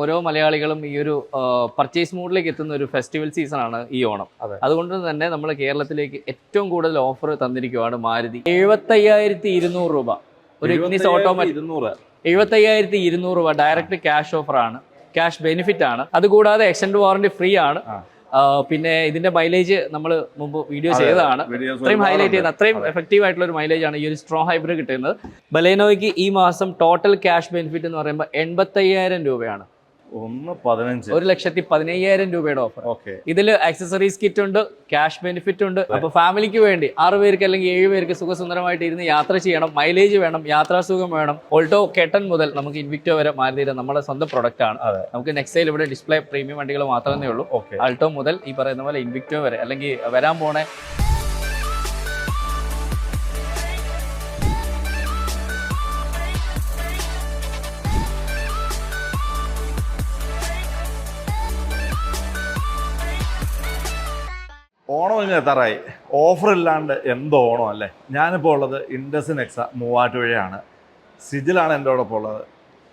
ഓരോ മലയാളികളും ഈ ഒരു പർച്ചേസ് മൂഡിലേക്ക് എത്തുന്ന ഒരു ഫെസ്റ്റിവൽ സീസൺ ആണ് ഈ ഓണം. അതെ. അതുകൊണ്ട് തന്നെ നമ്മൾ കേരളത്തിലേക്ക് ഏറ്റവും കൂടുതൽ ഓഫർ തന്നിരിക്കുകയാണ് മാരുതി. എഴുപത്തയ്യായിരത്തി ഇരുന്നൂറ് രൂപ. ഒരു ഇഗ്നിസ് ഓട്ടോമാറ്റിക് ഇരുന്നൂറ്. എഴുപത്തയ്യായിരത്തി ഇരുന്നൂറ് രൂപ ഡയറക്റ്റ് ക്യാഷ് ഓഫർ ആണ്. ക്യാഷ് ബെനിഫിറ്റ് ആണ്. അതുകൂടാതെ എക്സ്റ്റൻഡ് വാറണ്ടി ഫ്രീ ആണ്. പിന്നെ ഇതിന്റെ മൈലേജ് നമ്മൾ മുമ്പ് വീഡിയോ ചെയ്തതാണ്. അത്രയും ഹൈലൈറ്റ് ചെയ്യുന്നത് ചെയ്യുന്ന അത്രയും എഫക്റ്റീവ് ആയിട്ടുള്ള ഒരു മൈലേജ് ആണ് ഈ ഒരു സ്ട്രോങ് ഹൈബ്രിഡ് കിട്ടുന്നത്. ബലേനോയ്ക്ക് ഈ മാസം ടോട്ടൽ ക്യാഷ് ബെനിഫിറ്റ് എന്ന് പറയുമ്പോൾ എൺപത്തയ്യായിരം രൂപയാണ്. ഒന്ന് പതിനഞ്ച്. ഒരു ലക്ഷത്തി പതിനയ്യായിരം രൂപയുടെ ഓഫർ ഓക്കെ. ഇതിൽ ആക്സസറീസ് കിറ്റ് ഉണ്ട് ക്യാഷ് ബെനിഫിറ്റ് ഉണ്ട്. അപ്പൊ ഫാമിലിക്ക് വേണ്ടി ആറ് പേർക്ക് അല്ലെങ്കിൽ ഏഴ് പേർക്ക് സുഖസുന്ദരമായിട്ട് ഇരുന്ന് യാത്ര ചെയ്യണം. മൈലേജ് വേണം യാത്രാസുഖം വേണം. ഓൾട്ടോ കെട്ടൻ മുതൽ നമുക്ക് ഇൻവിക്ടോ വരെ മാരുതിയുടെ നമ്മുടെ സ്വന്തം പ്രൊഡക്റ്റ് ആണ്. നമുക്ക് നെക്സയിൽ ഇവിടെ ഡിസ്പ്ലേ പ്രീമിയം വണ്ടികൾ മാത്രമേ ഉള്ളൂ. ഓക്കെ. ആൾട്ടോ മുതൽ ഈ പറയുന്ന പോലെ ഇൻവിക്ടോ വരെ. അല്ലെങ്കിൽ വരാൻ പോണേ ഓണം ഇങ്ങനെ എത്താറായി ഓഫർ ഇല്ലാണ്ട് എന്തോ ഓണം അല്ലേ? ഞാനിപ്പോൾ ഉള്ളത് ഇൻഡസ് നെക്സ മൂവാറ്റുപുഴയാണ്. സിജിലാണ് എന്റെ ഓടൊപ്പം ഉള്ളത്.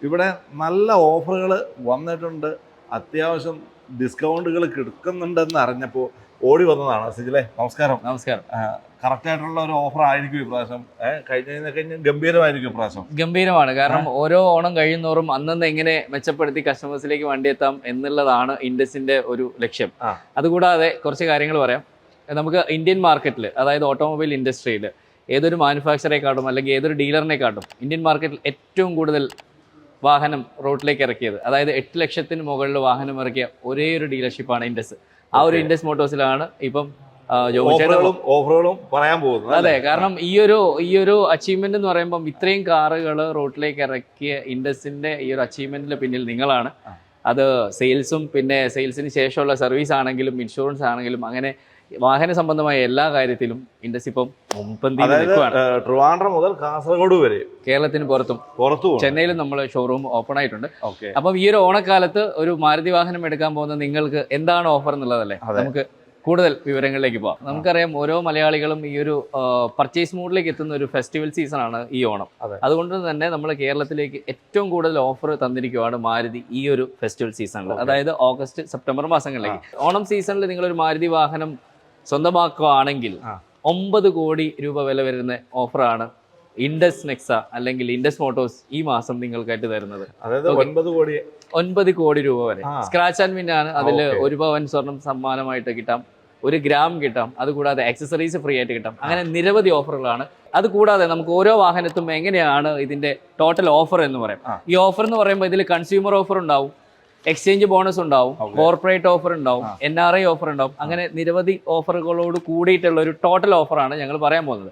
ഇവിടെ നല്ല ഓഫറുകൾ വന്നിട്ടുണ്ട്. അത്യാവശ്യം ഡിസ്കൗണ്ടുകൾ കിടക്കുന്നുണ്ടെന്ന് അറിഞ്ഞപ്പോൾ ഓടി വന്നതാണ്. സിജിലെ നമസ്കാരം. നമസ്കാരം. കറക്റ്റായിട്ടുള്ള ഒരു ഓഫർ ആയിരിക്കും ഇപ്രാവശ്യം കഴിഞ്ഞ കഴിഞ്ഞ ഗംഭീരമായിരിക്കും ഇപ്രാവശ്യം ഗംഭീരമാണ്. കാരണം ഓരോ ഓണം കഴിയുന്നോറും അന്നന്ന് എങ്ങനെ മെച്ചപ്പെടുത്തി കസ്റ്റമേഴ്സിലേക്ക് വണ്ടി എത്താം എന്നുള്ളതാണ് ഇൻഡസിന്റെ ഒരു ലക്ഷ്യം. അതുകൂടാതെ കുറച്ച് കാര്യങ്ങൾ പറയാം. നമുക്ക് ഇന്ത്യൻ മാർക്കറ്റിൽ അതായത് ഓട്ടോമൊബൈൽ ഇൻഡസ്ട്രിയിൽ ഏതൊരു മാനുഫാക്ചറേക്കാട്ടും അല്ലെങ്കിൽ ഏതൊരു ഡീലറിനെക്കാട്ടും ഇന്ത്യൻ മാർക്കറ്റിൽ ഏറ്റവും കൂടുതൽ വാഹനം റോഡിലേക്ക് ഇറക്കിയത്. അതായത് എട്ട് ലക്ഷത്തിന് മുകളിൽ വാഹനം ഇറക്കിയ ഒരേ ഒരു ഡീലർഷിപ്പാണ് ഇൻഡസ് ആ ഒരു ഇൻഡസ് മോട്ടോഴ്സിലാണ് ഇപ്പം ഓഫറുകളും പറയാൻ പോകുന്നത് അതെ കാരണം ഈ ഒരു ഈ ഒരു അച്ചീവ്മെന്റ് എന്ന് പറയുമ്പോൾ ഇത്രയും കാറുകൾ റോഡിലേക്ക് ഇറക്കിയ ഇൻഡസിന്റെ ഈ ഒരു അച്ചീവ്മെന്റിന്റെ പിന്നിൽ നിങ്ങളാണ്. അത് സെയിൽസും പിന്നെ സെയിൽസിന് ശേഷമുള്ള സർവീസ് ആണെങ്കിലും ഇൻഷുറൻസ് ആണെങ്കിലും അങ്ങനെ വാഹന സംബന്ധമായ എല്ലാ കാര്യത്തിലും ഇൻഡസ് ഇപ്പം മുൻപന്തിയിൽ നിൽക്കുകയാണ് ട്രിവാൻഡ്രം മുതൽ കാസർഗോഡ് വരെ കേരളത്തിന് പുറത്തും പുറത്തു ചെന്നൈയിലും നമ്മൾ ഷോറൂം ഓപ്പൺ ആയിട്ടുണ്ട്. ഓക്കെ. അപ്പം ഈ ഒരു ഓണക്കാലത്ത് ഒരു മാരുതി വാഹനം എടുക്കാൻ പോകുന്ന നിങ്ങൾക്ക് എന്താണ് ഓഫർ എന്നുള്ളതല്ലേ? നമുക്ക് കൂടുതൽ വിവരങ്ങളിലേക്ക് പോവാം. നമുക്കറിയാം ഓരോ മലയാളികളും ഈ ഒരു പർച്ചേസ് മൂഡിലേക്ക് എത്തുന്ന ഒരു ഫെസ്റ്റിവൽ സീസൺ ആണ് ഈ ഓണം. അതെ. അതുകൊണ്ട് തന്നെ നമ്മൾ കേരളത്തിലേക്ക് ഏറ്റവും കൂടുതൽ ഓഫർ തന്നിരിക്കുകയാണ് മാരുതി ഈ ഒരു ഫെസ്റ്റിവൽ സീസണിൽ അതായത് ഓഗസ്റ്റ് സെപ്റ്റംബർ മാസങ്ങളിലേക്ക്. ഓണം സീസണിൽ നിങ്ങൾ ഒരു മാരുതി വാഹനം സ്വന്തമാക്കുകയാണെങ്കിൽ. ഒമ്പത് കോടി രൂപ വില വരുന്ന ഓഫറാണ് ഇൻഡസ് നെക്സ അല്ലെങ്കിൽ ഇൻഡസ് മോട്ടോഴ്സ് ഈ മാസം നിങ്ങൾക്കായിട്ട് തരുന്നത്. അതായത്. ഒൻപത് കോടി. ഒൻപത് കോടി രൂപ വരെ. സ്ക്രാച്ച് ആൻഡ് വിൻ ആണ്. അതിൽ ഒരു പവൻ സ്വർണം സമ്മാനമായിട്ട് കിട്ടാം. ഒരു ഗ്രാം കിട്ടാം. അതുകൂടാതെ ആക്സസറീസ് ഫ്രീ ആയിട്ട് കിട്ടാം. അങ്ങനെ നിരവധി ഓഫറുകളാണ്. അതുകൂടാതെ നമുക്ക് ഓരോ വാഹനത്തും എങ്ങനെയാണ് ഇതിന്റെ ടോട്ടൽ ഓഫർ എന്ന് പറയാം. ഈ ഓഫർ എന്ന് പറയുമ്പോൾ ഇതിൽ കൺസ്യൂമർ ഓഫർ ഉണ്ടാവും. എക്സ്ചേഞ്ച് ബോണസ് ഉണ്ടാവും. കോർപ്പറേറ്റ് ഓഫർ ഉണ്ടാവും. എൻ ആർ ഐ ഓഫർ ഉണ്ടാവും. അങ്ങനെ നിരവധി ഓഫറുകളോട് കൂടിയിട്ടുള്ള ഒരു ടോട്ടൽ ഓഫറാണ് ഞങ്ങൾ പറയാൻ പോകുന്നത്.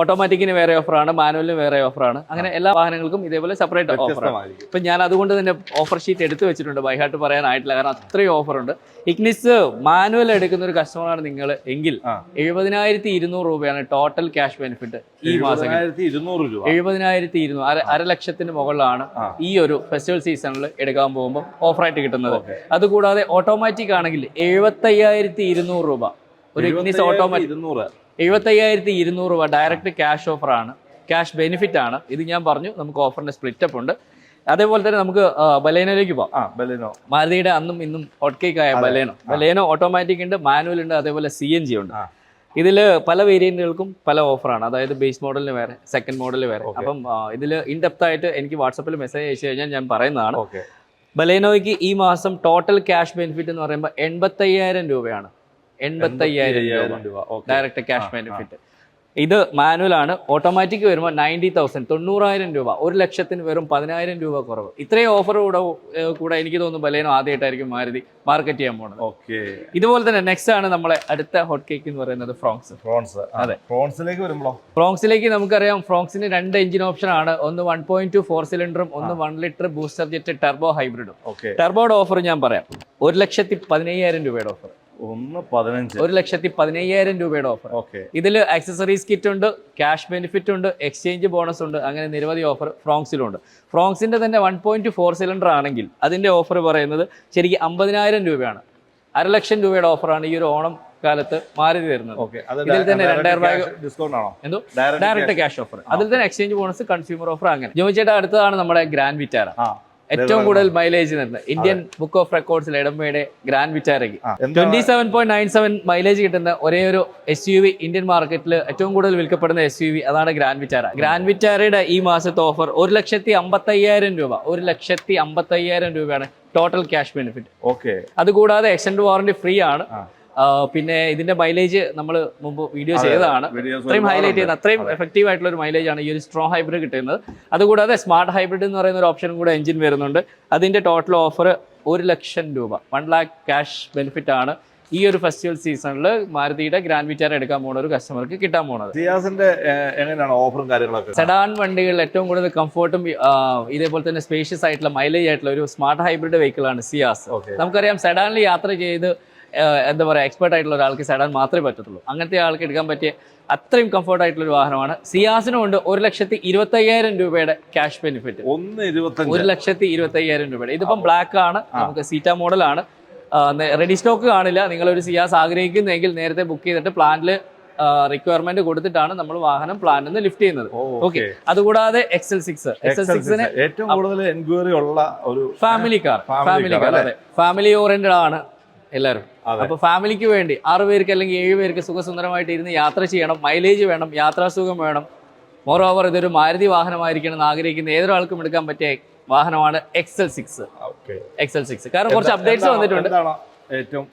ഓട്ടോമാറ്റിക്കിന് വേറെ ഓഫറാണ് മാനുവലിന് വേറെ ഓഫറാണ് അങ്ങനെ എല്ലാ വാഹനങ്ങൾക്കും ഇതേപോലെ സെപ്പറേറ്റ് ഓഫറാണ് ഇപ്പൊ ഇപ്പം ഞാൻ അതുകൊണ്ട് തന്നെ ഓഫർ ഷീറ്റ് എടുത്തു വെച്ചിട്ടുണ്ട്. ബൈഹാട്ട് പറയാനായിട്ടില്ല കാരണം അത്രയും ഓഫർ ഉണ്ട്. ഇഗ്നിസ് മാനുവൽ എടുക്കുന്ന ഒരു കസ്റ്റമറാണ് നിങ്ങൾ എങ്കിൽ എഴുപതിനായിരത്തി ഇരുന്നൂറ് രൂപയാണ് ടോട്ടൽ ക്യാഷ് ബെനിഫിറ്റ് ഈ മാസം എഴുപതിനായിരത്തി ഇരുന്നൂറ് അര ലക്ഷത്തിന് മുകളിലാണ് ഈ ഒരു ഫെസ്റ്റിവൽ സീസണിൽ എടുക്കാൻ പോകുമ്പോൾ ഓഫറായിട്ട് കിട്ടുന്നത്. അതുകൂടാതെ ഓട്ടോമാറ്റിക് ആണെങ്കിൽ എഴുപത്തയ്യായിരത്തി ഇരുന്നൂറ് രൂപ. ഒരു ഇഗ്നിസ് ഓട്ടോമാറ്റിക് എഴുപത്തയ്യായിരത്തി ഇരുന്നൂറ് രൂപ ഡയറക്റ്റ് ക്യാഷ് ഓഫർ ആണ്. ക്യാഷ് ബെനിഫിറ്റ് ആണ്. ഇത് ഞാൻ പറഞ്ഞു. നമുക്ക് ഓഫറിന്റെ സ്പ്ലിറ്റ് അപ്പ് ഉണ്ട്. അതേപോലെ തന്നെ നമുക്ക് ബലേനോയിലേക്ക് പോവാം. ആ ബലേനോ. മാരുതിയുടെ അന്നും ഇന്നും ഹോട്ട് കേക്ക് ആയ ബലേനോ. ബലേനോ ഓട്ടോമാറ്റിക് ഉണ്ട്. മാനുവൽ ഉണ്ട്. അതേപോലെ സി എൻ ജി ഉണ്ട്. ഇതിൽ ഇതിൽ പല വേരിയന്റുകൾക്കും പല ഓഫറാണ് അതായത് ബേസ് മോഡലിന് വേറെ സെക്കൻഡ് മോഡലിന് വേറെ. അപ്പം ഇതിൽ ഇൻഡെപ്ത് ആയിട്ട് എനിക്ക് വാട്സപ്പിൽ മെസ്സേജ് അയച്ചു കഴിഞ്ഞാൽ ഞാൻ പറയുന്നതാണ്. ഓക്കെ. ബലേനോയ്ക്ക് ഈ മാസം ടോട്ടൽ ക്യാഷ് ബെനിഫിറ്റ് എന്ന് പറയുമ്പോൾ എൺപത്തയ്യായിരം രൂപയാണ്. എൺപത്തയ്യായിരം രൂപ. ഡയറക്റ്റ് ക്യാഷ് ബെനിഫിറ്റ് ഇത് മാനുവൽ ആണ് ഓട്ടോമാറ്റിക് വരുമ്പോൾ നയന്റി തൗസൻഡ് തൊണ്ണൂറായിരം രൂപ ഒരു ലക്ഷത്തിന് വെറും പതിനായിരം രൂപ കുറവ്. ഇത്രയും ഓഫർ കൂടെ കൂടെ എനിക്ക് തോന്നുന്നു ബലേനോ ആദ്യമായിട്ടായിരിക്കും മാരുതി മാർക്കറ്റ് ചെയ്യാൻ പോകുന്നത്. ഓക്കെ. ഇതുപോലെ തന്നെ നെക്സ്റ്റ് ആണ് നമ്മളെ അടുത്ത ഹോട്ട് കേക്ക് എന്ന് പറയുന്നത് ഫ്രോങ്സ് ഫ്രോൺസ് അതെ. ഫ്രോൺസിലേക്ക് വരുമ്പോൾ ഫ്രോങ്സിലേക്ക് നമുക്കറിയാം ഫ്രോങ്സിന് രണ്ട് എഞ്ചിൻ ഓപ്ഷൻ ആണ്. ഒന്ന് വൺ പോയിന്റ് ടു ഫോർ സിലിണ്ടറും ഒന്ന് one litre booster jet turbo ഹൈബ്രിഡും okay. ടർബോയുടെ ഓഫർ ഞാൻ പറയാം. ഒരു ലക്ഷത്തി പതിനയ്യായിരം രൂപയുടെ ഓഫർ ഒന്ന് പതിനഞ്ച്. ഒരു ലക്ഷത്തി പതിനയ്യായിരം രൂപയുടെ ഓഫർ ഓക്കെ. ഇതിൽ ആക്സസറീസ് കിറ്റ് ഉണ്ട് ക്യാഷ് ബെനിഫിറ്റ് ഉണ്ട് എക്സ്ചേഞ്ച് ബോണസ് ഉണ്ട് അങ്ങനെ നിരവധി ഓഫർ ഫ്രോങ്സിലും ഉണ്ട് ഫ്രോങ്സിന്റെ തന്നെ വൺ പോയിന്റ് ഫോർ സിലിണ്ടർ ആണെങ്കിൽ അതിന്റെ ഓഫർ പറയുന്നത് ശരിക്കും അമ്പതിനായിരം രൂപയാണ്. അരലക്ഷം രൂപയുടെ ഓഫറാണ് ഈ ഒരു ഓണം കാലത്ത് മാറി തരുന്നത് ഓക്കെ. ഇതിൽ തന്നെ രണ്ടായിരം രൂപ- ഡിസ്കൗണ്ട് ആണോ? എന്തോ? ഡയറക്റ്റ് ക്യാഷ് ഓഫർ അതിൽ തന്നെ എക്സ്ചേഞ്ച് ബോണസ് കൺസ്യൂമർ ഓഫർ അങ്ങനെ. ജോയിച്ചേട്ടാ അടുത്തതാണ് നമ്മുടെ ഗ്രാൻഡ് വിറ്റാര ആ. ഏറ്റവും കൂടുതൽ മൈലേജ് തരുന്നത്. ഇന്ത്യൻ ബുക്ക് ഓഫ് റെക്കോർഡ്സിൽ ഇടമ്പയുടെ grand വിറ്റാരയ്ക്ക്. Twenty seven point nine seven mileage കിട്ടുന്ന ഒരേ ഒരു എസ് യു വി ഇന്ത്യൻ മാർക്കറ്റിൽ ഏറ്റവും കൂടുതൽ വിൽക്കപ്പെടുന്ന എസ് യു വി അതാണ് ഗ്രാൻഡ് വിറ്റാര. ഗ്രാൻഡ് വിറ്റാരയുടെ ഈ മാസത്തെ ഓഫർ ഒരു ലക്ഷത്തി അമ്പത്തയ്യായിരം രൂപ. ഒരു ലക്ഷത്തി അമ്പത്തയ്യായിരം രൂപയാണ് ടോട്ടൽ ക്യാഷ് ബെനിഫിറ്റ് ഓക്കെ അതുകൂടാതെ എക്സ്റ്റൻഡ് വാറന്റി ഫ്രീ ആണ്. പിന്നെ ഇതിന്റെ മൈലേജ് നമ്മൾ മുമ്പ് വീഡിയോ ചെയ്തതാണ്. അത്രയും ഹൈലൈറ്റ് ഒരുപാടുണ്ട്. ചെയ്യുന്ന അത്രയും എഫക്റ്റീവ് ആയിട്ടുള്ള ഒരു മൈലേജ് ആണ് ഈ ഒരു സ്ട്രോങ് ഹൈബ്രിഡ് കിട്ടുന്നത്. അതുകൂടാതെ സ്മാർട്ട് ഹൈബ്രിഡ് എന്ന് പറയുന്ന ഒരു ഓപ്ഷനും കൂടെ എഞ്ചിൻ വരുന്നുണ്ട്. അതിന്റെ ടോട്ടൽ ഓഫർ ഒരു ലക്ഷം രൂപ. വൺ ലാക്ക് ക്യാഷ് ബെനിഫിറ്റ് ആണ് ഈ ഒരു ഫെസ്റ്റിവൽ സീസണിൽ മാരുതിയുടെ ഗ്രാൻഡ് വിറ്റാർ എടുക്കാൻ പോകുന്ന ഒരു കസ്റ്റമർക്ക് കിട്ടാൻ പോകുന്നത്. സിയാസിന്റെ എങ്ങനെയാണ് ഓഫറും കാര്യങ്ങളൊക്കെ? സെഡാൻ വണ്ടികളിൽ ഏറ്റവും കൂടുതൽ കംഫർട്ടും ഇതേപോലെ തന്നെ സ്പേഷ്യസ് ആയിട്ടുള്ള മൈലേജ് ആയിട്ടുള്ള ഒരു സ്മാർട്ട് ഹൈബ്രിഡ് വെഹിക്കിൾ ആണ് സിയാസ് നമുക്കറിയാം സെഡാനിൽ യാത്ര ചെയ്ത് എന്താ പറയുക എക്സ്പേർട്ട് ആയിട്ടുള്ള ഒരാൾക്ക് സെഡാൻ മാത്രമേ പറ്റത്തുള്ളൂ. അങ്ങനത്തെ ആൾക്ക് എടുക്കാൻ പറ്റിയ അത്രയും കംഫർട്ട് ആയിട്ടുള്ള ഒരു വാഹനമാണ്. സിയാസിനും ഉണ്ട് ഒരു ലക്ഷത്തി ഇരുപത്തി അയ്യായിരം രൂപയുടെ ക്യാഷ് ബെനിഫിറ്റ് ഒന്ന് ഒരു ലക്ഷത്തി ഇരുപത്തി അയ്യായിരം രൂപയുടെ. ഇതിപ്പം ബ്ലാക്ക് ആണ് നമുക്ക് സീറ്റ മോഡലാണ് റെഡി സ്റ്റോക്ക് കാണില്ല. നിങ്ങൾ ഒരു സിയാസ് ആഗ്രഹിക്കുന്നെങ്കിൽ നേരത്തെ ബുക്ക് ചെയ്തിട്ട് പ്ലാനിൽ റിക്വയർമെന്റ് കൊടുത്തിട്ടാണ് നമ്മൾ വാഹനം പ്ലാനിൽ നിന്ന് ലിഫ്റ്റ് ചെയ്യുന്നത്. ഓക്കെ അതുകൂടാതെ എക്സൽ സിക്സ് എക്സൽ സിക്സിന് ഏറ്റവും കൂടുതൽ എൻക്വയറി ഉള്ള ഒരു ഫാമിലി കാർ ഫാമിലി കാർ അതെ. ഫാമിലി ഓറിയന്റഡ് ആണ്. എല്ലാവരും. അപ്പൊ ഫാമിലിക്ക് വേണ്ടി ആറു പേർക്ക് അല്ലെങ്കിൽ ഏഴ് പേർക്ക് സുഖസുന്ദരമായിട്ട് ഇരുന്ന് യാത്ര ചെയ്യണം. മൈലേജ് വേണം യാത്രാസുഖം വേണം. മോർ ഓവർ ഇതൊരു മാരുതി വാഹനമായിരിക്കണം എന്ന് ആഗ്രഹിക്കുന്ന ഏതൊരാൾക്കും എടുക്കാൻ പറ്റിയ വാഹനമാണ് എക്സൽ സിക്സ് എക്സൽ സിക്സ് കാരണം കുറച്ച് അപ്ഡേറ്റ്സ് വന്നിട്ടുണ്ട്. ഏറ്റവും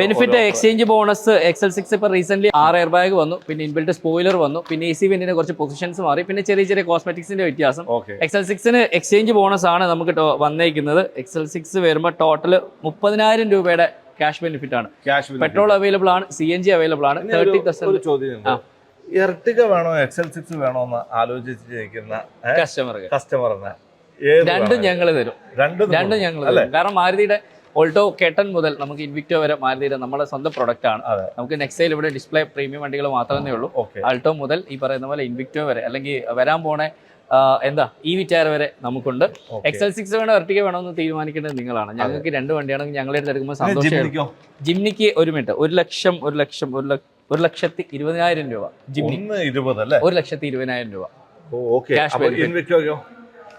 benefit exchange bonus XL six ഇപ്പൊ റീസെന്റ് ആറ് എയർ ബാഗ് വന്നു പിന്നെ ഇൻബിൽറ്റ് സ്പോയിലർ വന്നു പിന്നെ എ സി വിന്റെ കുറച്ച് പൊസിഷൻസ് മാറി പിന്നെ ചെറിയ ചെറിയ കോസ്മെറ്റിക്സിന്റെ വ്യത്യാസം. എക്സൽ സിക്സിന് എക്സ്ചേഞ്ച് ബോണസ് ആണ് നമുക്ക് വന്നേക്കുന്നത്. എക്സൽ സിക്സ് വരുമ്പോൾ ടോട്ടൽ മുപ്പതിനായിരം രൂപയുടെ ക്യാഷ് ബെനിഫിറ്റ് ആണ്. പെട്രോൾ അവൈലബിൾ ആണ് സി എൻ ജി അവൈലബിൾ ആണ് തേർട്ടി പെർസെന്റ് ചോദ്യം. എർട്ടിക വേണോ എക്സൽ സിക്സ് വേണോ എന്ന് ആലോചിച്ച് നിൽക്കുന്ന കസ്റ്റമർക്ക് കസ്റ്റമറിന് രണ്ടും ഞങ്ങൾ ഞങ്ങൾ തരും. രണ്ടും രണ്ടും. ഞങ്ങൾ തരും. കാരണം മാരുതിയുടെ ഓൾട്ടോ കെട്ടൻ മുതൽ നമുക്ക് ഇൻവിക്ടോ വരെ മാരുതിയുടെ നമ്മുടെ സ്വന്തം പ്രൊഡക്റ്റ് ആണ്. നമുക്ക് നെക്സയിൽ ഇവിടെ ഡിസ്പ്ലേ പ്രീമിയം വണ്ടികൾ മാത്രമേ ഉള്ളൂ. ഓക്കെ ആൾട്ടോ മുതൽ ഈ പറയുന്ന പോലെ ഇൻവിക്ടോ വരെ അല്ലെങ്കിൽ വരാൻ പോണേ എന്താ ഈ വിറ്റാർ വരെ നമുക്കുണ്ട്. എക്സൽ സിക്സ് വേണോ എർട്ടിക വേണോ എന്ന് തീരുമാനിക്കേണ്ടത് നിങ്ങളാണ്. ഞങ്ങൾക്ക് രണ്ട് വണ്ടിയാണെങ്കിൽ ഞങ്ങളുടെ അടുത്ത് എടുക്കുമ്പോൾ സന്തോഷം ജിമ്മിക്ക് ജിംനിക്ക് ഒരു മിനിറ്റ് ഒരു ലക്ഷം ഒരു ലക്ഷം ഒരു ലക്ഷം ഒരു ലക്ഷത്തി ഇരുപതിനായിരം രൂപ ജിംനി ഒരു ലക്ഷത്തി ഇരുപതിനായിരം രൂപ. ഓക്കെ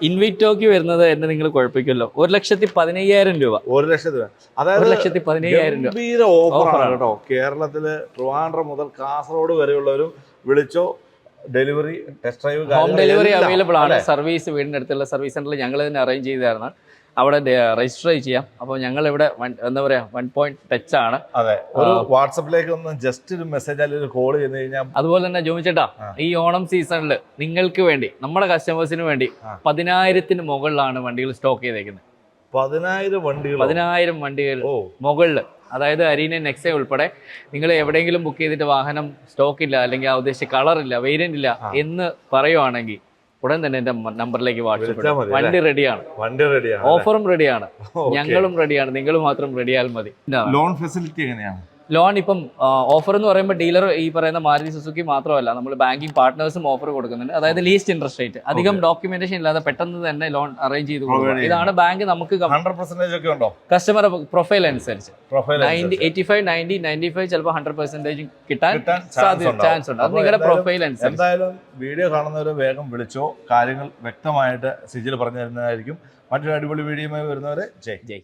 ഇൻവിറ്റോക്ക് വരുന്നത് എന്നെ നിങ്ങൾ കുഴപ്പിക്കുമല്ലോ. ഒരു ലക്ഷത്തി പതിനയ്യായിരം രൂപ. ഒരു ലക്ഷത്തി ഒരു അതായത് ലക്ഷത്തി പതിനയ്യായിരം രൂപ. ഗംഭീര ഓഫറാണ്. കേട്ടോ. കേരളത്തിൽ ട്രിവാൻഡ്രം മുതൽ കാസർഗോഡ് വരെയുള്ളവരും വിളിച്ചോ delivery test drive home delivery available ആണ്. സർവീസ് വീടിന്റെ അടുത്തുള്ള സർവീസ് സെന്ററിൽ ഞങ്ങൾ തന്നെ അറേഞ്ച് ചെയ്ത് തരണം അവിടെ രജിസ്റ്റർ ചെയ്യാം. അപ്പോൾ ഞങ്ങൾ ഇവിടെ എന്താ പറയാ വൺ പോയിന്റ് ടച്ച് ആണ്. അതെ. ഒരു വാട്സപ്പിലേക്ക് ഒന്ന് ജസ്റ്റ് ഒരു മെസ്സേജ് അല്ലെങ്കിൽ കോൾ ചെയ്ത് കഴിഞ്ഞാൽ അതുപോലെ തന്നെ ജോമിച്ചേട്ടാ. ഈ ഓണം സീസണിൽ നിങ്ങൾക്ക് വേണ്ടി നമ്മുടെ കസ്റ്റമേഴ്സിന് വേണ്ടി. പതിനായിരത്തിന് മുകളിലാണ് വണ്ടികൾ സ്റ്റോക്ക് ചെയ്തേക്കുന്നത്. പതിനായിരം വണ്ടികൾ പതിനായിരം വണ്ടികൾ മുകളിൽ അതായത് അരീന നെക്സ ഉൾപ്പെടെ നിങ്ങൾ എവിടെയെങ്കിലും ബുക്ക് ചെയ്തിട്ട് വാഹനം സ്റ്റോക്ക് ഇല്ല അല്ലെങ്കിൽ ആ ഉദ്ദേശിച്ച കളർ ഇല്ല വേരിയന്റ് ഇല്ല എന്ന് പറയുവാണെങ്കിൽ ഉടൻ തന്നെ എന്റെ നമ്പറിലേക്ക് വാട്സപ്പ് വണ്ടി റെഡിയാണ് വണ്ടി റെഡിയാണ് ഓഫറും റെഡിയാണ് ഞങ്ങളും റെഡിയാണ് നിങ്ങൾ മാത്രം റെഡിയാൽ മതി. ലോൺ ഫെസിലിറ്റി എങ്ങനെയാണ്? ലോൺ ഇപ്പം ഓഫർ എന്ന് പറയുമ്പോൾ ഡീലർ ഈ പറയുന്ന മാരുതി സുസുക്കി മാത്രമല്ല നമ്മൾ ബാങ്കിങ് പാർട്ട്നേഴ്സും ഓഫർ കൊടുക്കുന്നുണ്ട്. അതായത് ലീസ്റ്റ് ഇൻട്രസ്റ്റ് റേറ്റ് അധികം ഡോക്യുമെന്റേഷൻ ഇല്ലാതെ പെട്ടെന്ന് തന്നെ ലോൺ അറേഞ്ച് ചെയ്ത് കൊടുക്കുന്നത് ഇതാണ് ബാങ്ക് നമുക്ക് കസ്റ്റമർ പ്രൊഫൈൽ അനുസരിച്ച്. Eighty five ninety ninety five ചിലപ്പോൾ ഹൺഡ്രഡ് പെർസെന്റേജ് കിട്ടാൻ സാധ്യത ചാൻസ് ഉണ്ട്. അത് നിങ്ങളുടെ പ്രൊഫൈൽ അനുസരിച്ച്. എന്തായാലും വീഡിയോ കാണുന്നവർ വേഗം വിളിച്ചോ. കാര്യങ്ങൾ വ്യക്തമായിട്ട് സിജിൽ പറഞ്ഞു തരുന്നതായിരിക്കും. മറ്റൊരു അടിപൊളി വീഡിയോയുമായി വരുന്നവരെ ജയ് ജയ്